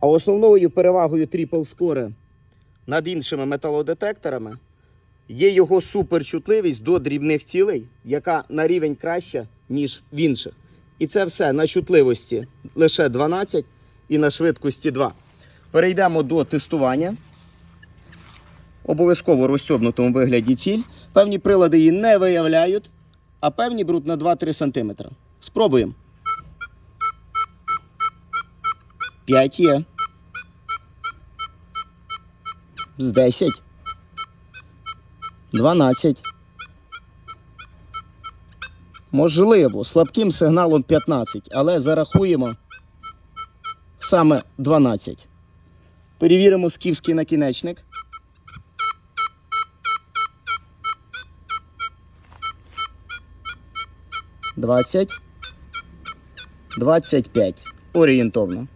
А основною перевагою Triple Score над іншими металодетекторами є його суперчутливість до дрібних цілей, яка на рівень краща, ніж в інших. І це все на чутливості лише 12 і на швидкості 2. Перейдемо до тестування. Обов'язково в розстьобнутому вигляді ціль. Певні прилади її не виявляють, а певні беруть на 2-3 см. Спробуємо. 5 є. З 10. 12. Можливо, слабким сигналом 15, але зарахуємо саме 12. Перевіримо скіфський накінечник. Двадцять. Двадцять п'ять. Орієнтовно.